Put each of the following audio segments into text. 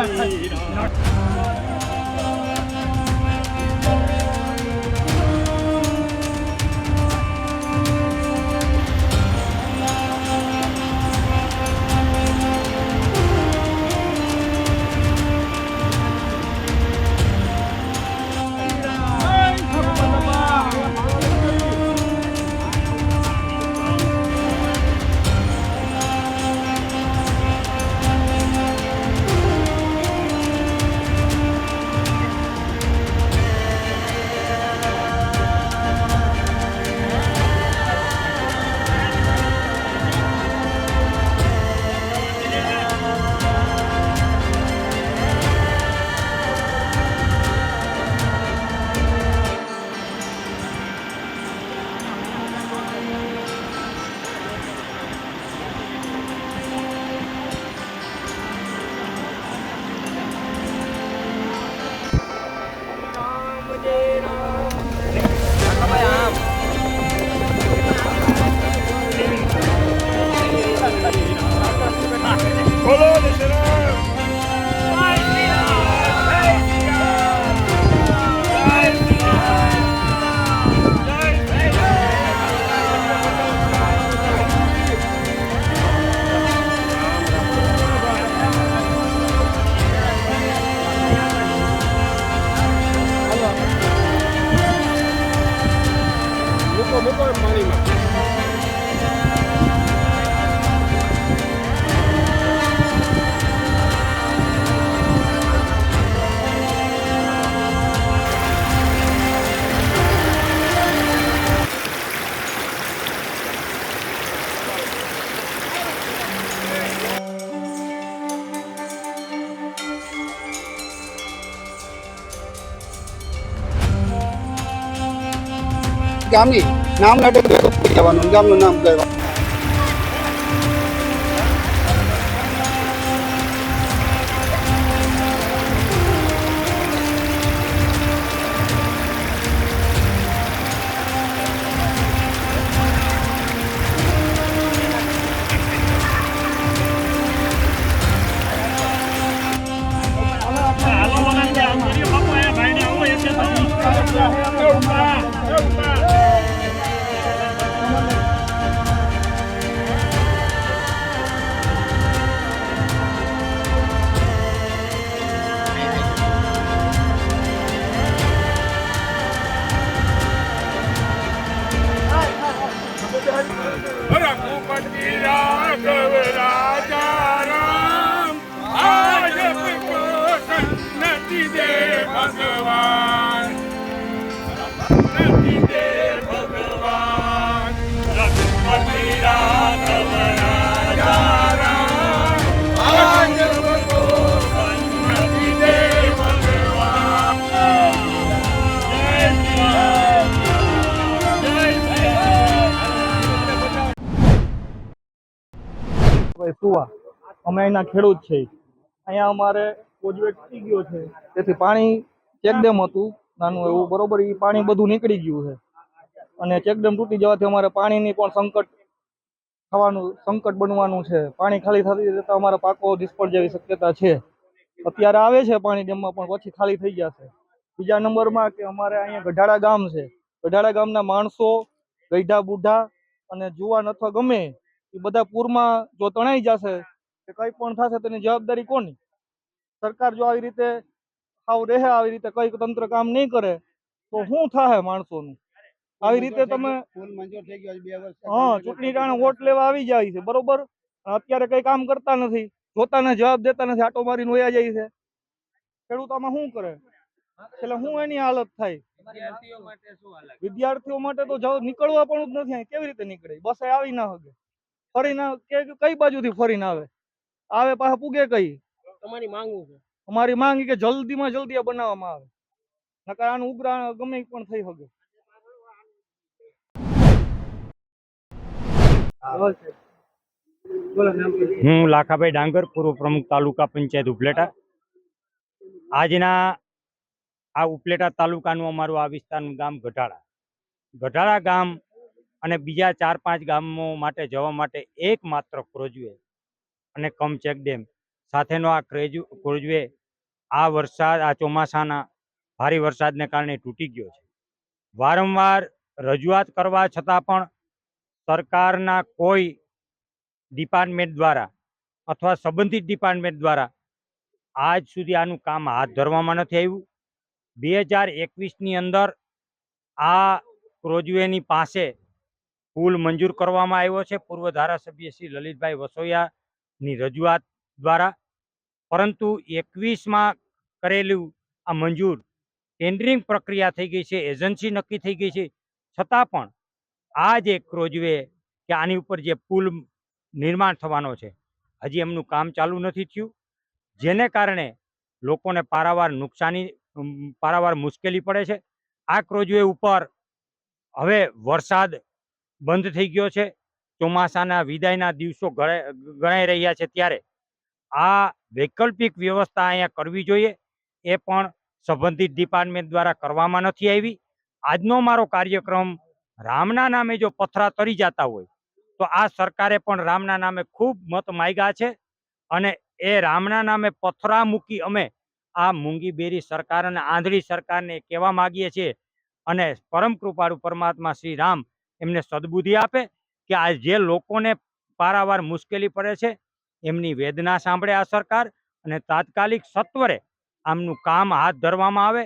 Hadi. ગામની નામ નાટક જવાનું ગામનું નામ કહેવા ભાઈ સુવા. અમે અહીંના ખેડૂત છે. અહીંયા અમારે કોજવેટ તૂટી ગયો છે. તેથી પાણી ચેકડેમ હતું, નાનું એવું. બરોબર એ પાણી બધું નીકળી ગયું છે. અને ચેકડેમ તૂટી જવાથી અમારે પાણીની પણ સંકટ થવાનું, સંકટ બનવાનું છે. પાણી ખાલી થતી જતાં અમારા પાકો નિષ્ફળ જેવી શક્યતા છે. અત્યારે આવે છે પાણી ડેમમાં, પણ પછી ખાલી થઈ જશે. બીજા નંબરમાં કે અમારે અહીંયા ગઢાડા ગામ છે. ગઢાડા ગામના માણસો ગઈઢા બુઢા અને જુવાન અથવા ગમે એ બધા પૂરમાં જો તણાઈ જશે કે કંઈ પણ થશે તેની જવાબદારી કોની? સરકાર જો આવી રીતે સાવ રહે આવી રીતે કઈ તંત્ર કામ નહીં કરે તો શું થાય માણસોનું? આવી રીતે તમે ફૂલ મંજૂર થઈ ગયો છે બે વર્ષ હા ચૂંટણી ટાણે વોટ લેવા આવી જાય છે બરોબર? અત્યારે કઈ કામ કરતા નથી જોતાને જવાબ દેતા નથી આટો મારીને નોયા જાય છે. ખેડૂત આમાં શું કરે? એટલે શું એની હાલત થાય. વિદ્યાર્થીઓ માટે તો નીકળવા પણ જ નથી કેવી રીતે નીકળે? બસ આવી ના શકે ફરી ના કે કઈ બાજુથી ફરીને આવે? આવે પાછા પૂગે કઈ? તમારી માંગવું છે? અમારી માંગ ઈ કે જલ્દીમાં જલ્દી આ બનાવવામાં આવે. નકર આનું ઉગ્રા ગમે પણ થઈ શકે. હું લાખાભાઈ ડાંગર પૂર્વ પ્રમુખ તાલુકા પંચાયત ઉપલેટા. આજના આ ઉપલેટા તાલુકાનું અમારું આ વિસ્તારનું ગામ ગઢાળા. ગઢાળા ગામ અને બીજા ચાર પાંચ ગામો માટે જવા માટે એકમાત્ર ક્રોજવે અને કમ ચેક ડેમ. સાથેનો આ ક્રેજ ક્રોજવે આ વરસાદ, આ ચોમાસાના ભારે વરસાદને કારણે તૂટી ગયો છે. વારંવાર રજૂઆત કરવા છતાં પણ સરકારના કોઈ ડિપાર્ટમેન્ટ દ્વારા અથવા સંબંધિત ડિપાર્ટમેન્ટ દ્વારા આજ સુધી આનું કામ હાથ ધરવામાં નથી આવ્યું. બે હજાર એકવીસની અંદર આ ક્રોજવેની પાસે પુલ મંજૂર કરવામાં આવ્યો છે. પૂર્વ ધારાસભ્ય શ્રી લલિતભાઈ વસોયાની રજૂઆત દ્વારા. પરંતુ એકવીસમાં કરેલું આ મંજૂર ટેન્ડરિંગ પ્રક્રિયા થઈ ગઈ છે. એજન્સી નક્કી થઈ ગઈ છે. છતાં પણ આ જે ક્રોજવે કે આની ઉપર જે પુલ નિર્માણ થવાનો છે. હજી એમનું કામ ચાલુ નથી થયું. જેને કારણે લોકોને પારાવાર નુકસાની પારાવાર મુશ્કેલી પડે છે. આ ક્રોજવે ઉપર હવે વરસાદ બંધ થઈ ગયો છે. ચોમાસાના વિદાયના દિવસો ગણાઈ રહ્યા છે ત્યારે. આ વૈકલ્પિક વ્યવસ્થા અહીંયા કરવી જોઈએ. એ પણ સંબંધિત ડિપાર્ટમેન્ટ દ્વારા કરવામાં નથી આવી. આજનો મારો કાર્યક્રમ રામના નામે જો પથરા તરી જતા હોય, તો આ સરકારે પણ રામના નામે ખૂબ મત માગ્યા છે અને એ રામના નામે પથરા મૂકી અમે આ મૂંગી બેરી સરકાર અને આંધળી સરકારને કહેવા માગીએ છીએ અને પરમ કૃપાળુ પરમાત્મા શ્રી રામ એમને સદબુદ્ધિ આપે કે આ જે લોકોને પારાવાર મુશ્કેલી પડે છે, એમની વેદના સાંભળે આ સરકાર અને તાત્કાલિક સત્વરે આમનું કામ હાથ ધરવામાં આવે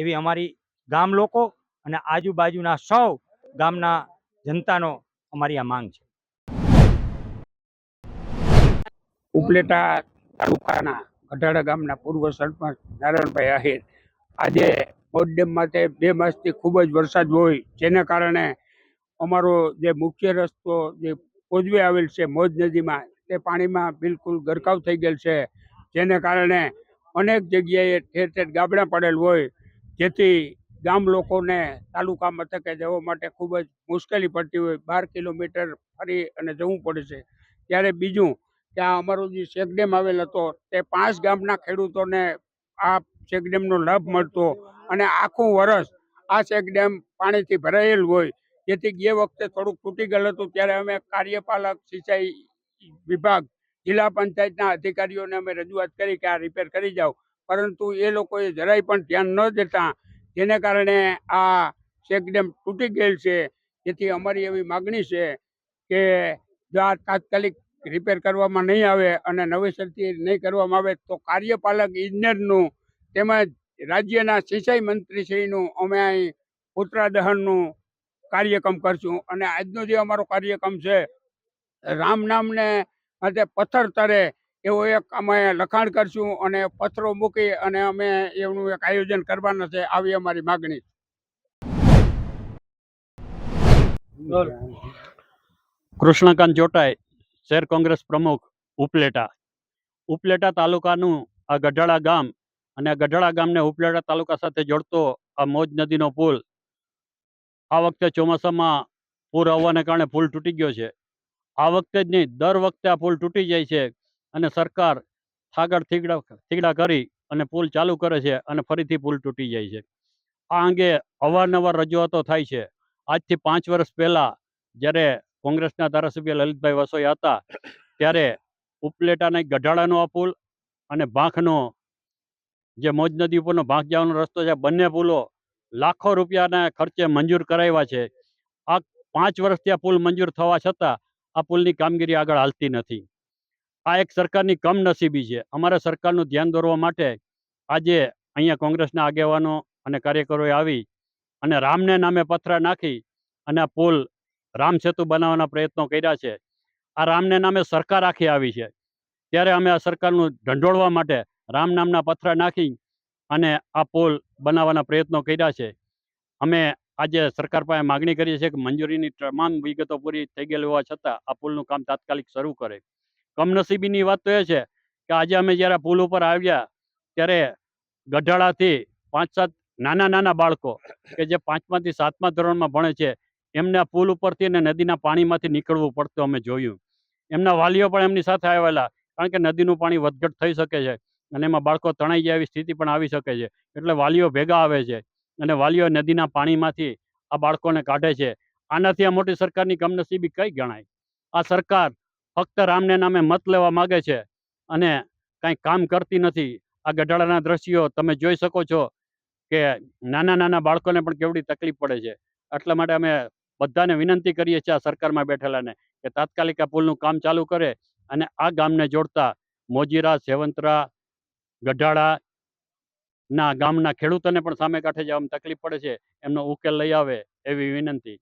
એવી અમારી ગામ લોકો અને આજુબાજુના સૌ ગામના જનતાનો અમારી આ માંગ છે. ઉપલેટા તાલુકાના ગઢાડા ગામના પૂર્વ સરપંચ નારાયણભાઈ આહિર આજે બોટ ડેમ માટે બે માસથી ખૂબ જ વરસાદ હોય, જેને કારણે અમારો જે મુખ્ય રસ્તો જે કોજવે આવેલ છે મોજ નદીમાં, તે પાણીમાં બિલકુલ ગરકાવ થઈ ગયેલ છે. જેને કારણે અનેક જગ્યાએ ઠેર ઠેર ગાબડા પડેલ હોય, જેથી ગામ લોકોને તાલુકા મથકે જવા માટે ખૂબ જ મુશ્કેલી પડતી હોય. બાર કિલોમીટર ફરી અને જવું પડે છે. ત્યારે બીજું કે આ અમારો જે શેકડેમ આવેલ હતો, તે પાંચ ગામના ખેડૂતોને આ શેકડેમનો લાભ મળતો અને આખું વરસ આ શેકડેમ પાણીથી ભરાયેલ હોય જેથી જે વખતે થોડુંક તૂટી ગયેલ હતું ત્યારે અમે કાર્યપાલક, સિંચાઈ વિભાગ, જિલ્લા પંચાયતના અધિકારીઓને અમે રજૂઆત કરી કે આ રિપેર કરી જાઓ. પરંતુ એ લોકોએ જરાય પણ ધ્યાન ન દેતા જેને કારણે આ ચેકડેમ તૂટી ગયેલ છે. જેથી અમારી એવી માગણી છે કે જો આ તાત્કાલિક રિપેર કરવામાં નહીં આવે અને નવેસરથી નહીં કરવામાં આવે તો કાર્યપાલક ઇજનેરનું તેમજ રાજ્યના સિંચાઈ મંત્રીશ્રીનું અમે અહીં પુત્રા દહનનું કાર્યક્રમ કરશું અને આજનો જે અમારો કાર્યક્રમ છે રામ નામને માટે પથ્થર તરે એવો એક અમે લખાણ કરશું અને પથ્થરો મૂકી અને અમે એનું એક આયોજન કરવાના છે આવી અમારી માગણી. કૃષ્ણકાંત જોટાઈ શહેર કોંગ્રેસ પ્રમુખ ઉપલેટા. ઉપલેટા તાલુકાનું આ ગઢાળા ગામ અને આ ગઢડા ગામને ઉપલેટા તાલુકા સાથે જોડતો આ મોજ નદીનો પુલ આ વખતે ચોમાસામાં પૂર આવવાને કારણે પુલ તૂટી ગયો છે. આ વખતે જ નહીં, દર વખતે આ પુલ તૂટી જાય છે અને સરકાર થાગડ થીગડા થીગડા કરી અને પુલ ચાલુ કરે છે અને ફરીથી પુલ તૂટી જાય છે. આ અંગે અવારનવાર રજૂઆતો થાય છે. આજથી પાંચ વર્ષ પહેલાં જ્યારે કોંગ્રેસના ધારાસભ્ય લલિતભાઈ વસોઈ હતા, ત્યારે ઉપલેટાના ગઢાળાનો આ પુલ અને ભાંખનો જે મોજ નદી ઉપરનો ભાંખ જવાનો રસ્તો છે બંને પુલો લાખો રૂપિયાના ખર્ચે મંજૂર કરાવ્યા છે. આ પાંચ વર્ષથી આ પુલ મંજૂર થવા છતાં આ પુલની કામગીરી આગળ હાલતી નથી. આ એક સરકારની કમનસીબી છે. અમારે સરકારનું ધ્યાન દોરવા માટે આજે અહીંયા કોંગ્રેસના આગેવાનો અને કાર્યકરોએ આવી અને રામને નામે પથરા નાખી અને આ પુલ રામ સેતુ બનાવવાના પ્રયત્નો કર્યા છે. આ રામને નામે સરકાર આખી આવી છે. ત્યારે અમે આ સરકારનું ઢંઢોળવા માટે રામ નામના પથરા નાખી અને આ પુલ બનાવવાના પ્રયત્નો કર્યા છે. અમે આજે સરકાર પાસે માગણી કરીએ છીએ કે મંજૂરીની તમામ વિગતો પૂરી થઈ ગયેલી હોવા છતાં આ પુલનું કામ તાત્કાલિક શરૂ કરે. કમનસીબીની વાત તો એ છે કે આજે અમે જ્યારે પુલ ઉપર આવ્યા ત્યારે ગઢાળાથી પાંચ સાત નાના નાના બાળકો કે જે પાંચમાંથી સાતમા ધોરણમાં ભણે છે, એમને પુલ ઉપરથી અને નદીના પાણીમાંથી નીકળવું પડતું અમે જોયું. એમના વાલીઓ પણ એમની સાથે આવેલા, કારણ કે નદીનું પાણી વધઘટ થઈ શકે છે. અને એમાં બાળકો તણાઈ જાય એવી સ્થિતિ પણ આવી શકે છે. એટલે વાલીઓ ભેગા આવે છે અને વાલીઓ નદીના પાણીમાંથી આ બાળકોને કાઢે છે. આનાથી આ મોટી સરકારની કમનસીબી કઈ ગણાય? આ સરકાર ફક્ત રામને નામે મત લેવા માગે છે અને કાંઈ કામ કરતી નથી. આ ગઢાળાના દ્રશ્યો તમે જોઈ શકો છો કે નાના નાના બાળકોને પણ કેવડી તકલીફ પડે છે. એટલા માટે અમે બધાને વિનંતી કરીએ છીએ આ સરકારમાં બેઠેલાને કે તાત્કાલિક આ પુલનું કામ ચાલુ કરે અને આ ગામને જોડતા મોજીરા સેવંતરા ગઢાળા ના ગામના ખેડૂતોને પણ સામે કાંઠે જવામાં તકલીફ પડે છે, એમનો ઉકેલ લઈ આવે એવી વિનંતી.